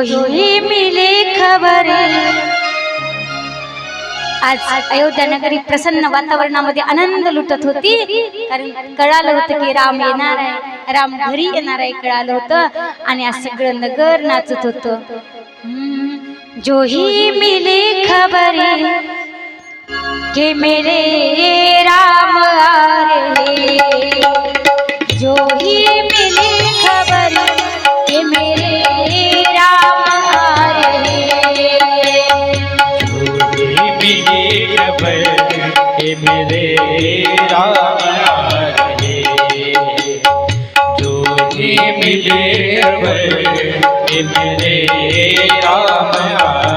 ही मिले खबर. आज अयोध्या नगरी प्रसन्न वातावरणामध्ये आनंद लुटत होती. कारण कळालं होतं की राम येणार आहे राम घरी येणार आहे कळालं होतं. आणि आज सगळं नगर नाचत होतं. जोही मिले खबर. के मेरे राम आ रहे કે મેરે રામ રામ રે જોથી મિલે અવર કે મેરે રામ રામ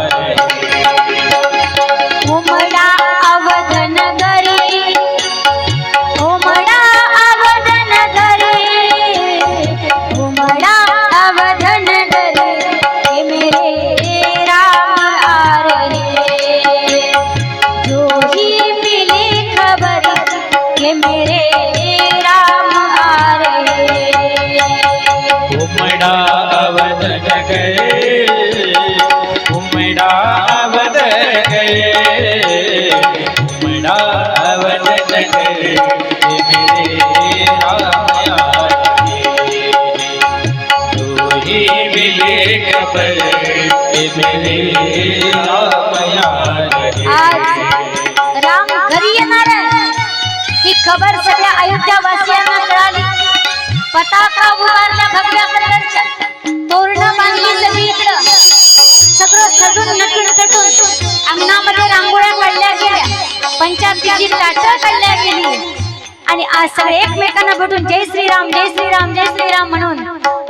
घरी येणार ही खबर सगळ्या अयोध्या वासियांना कळाली. पताका उभारला भगव्या कलरच्या. तोरण बांधली. गेली. आणि आज सगळे एकमेकांना भेटून जय श्रीराम जय श्रीराम जय श्रीराम म्हणून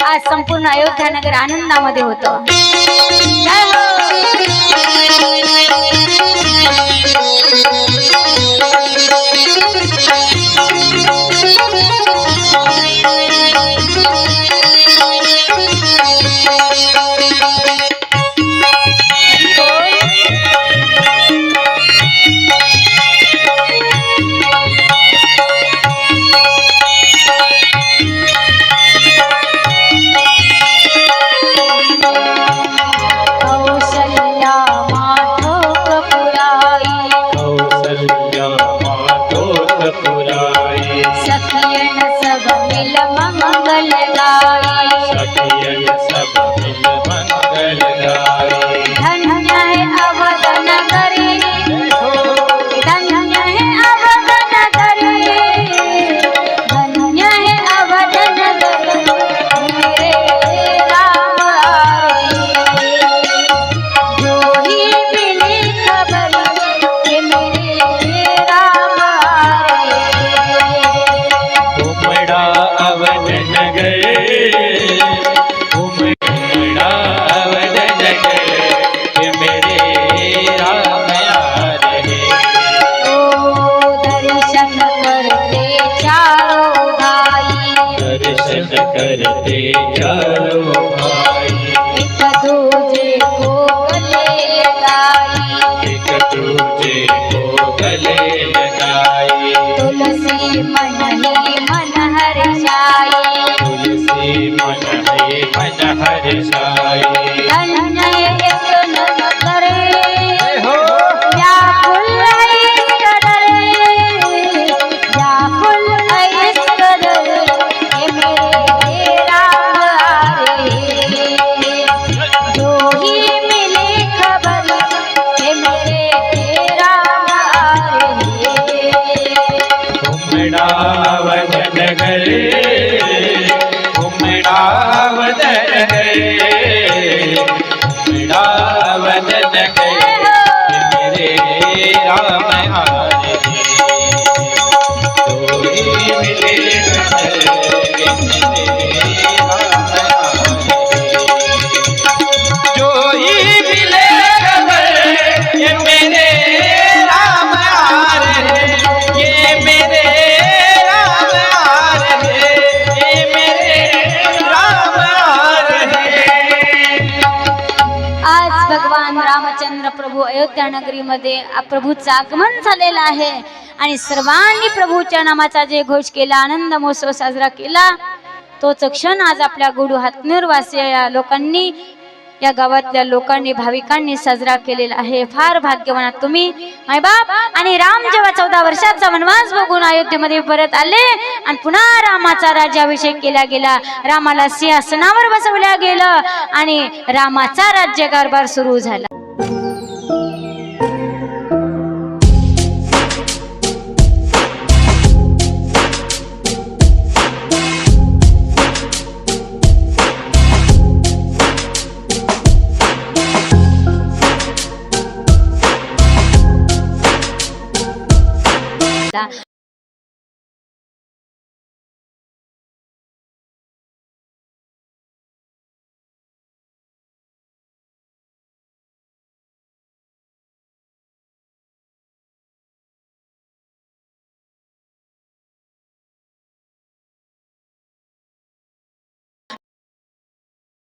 आज संपूर्ण अयोध्या नगर आनंदामध्ये होतं. तुलसी मन हरे भज हरे Thank you. अयोध्या नगरीमध्ये प्रभूचं आगमन झालेलं आहे. आणि सर्वांनी प्रभूच्या नामाचा जे घोष केला आनंद महोत्सव साजरा केला तोच क्षण आज आपल्या गुडू हातनूरवासीय या लोकांनी या गावातल्या लोकांनी भाविकांनी साजरा केलेला आहे. फार भाग्यवानात तुम्ही. माय बाप आणि राम जेव्हा चौदा वर्षाचा वनवास बघून अयोध्येमध्ये परत आले आणि पुन्हा रामाचा राज्याभिषेक केला गेला रामाला सिंहासनावर बसवल्या गेलं आणि रामाचा राज्यकारभार सुरू झाला. 있습니다.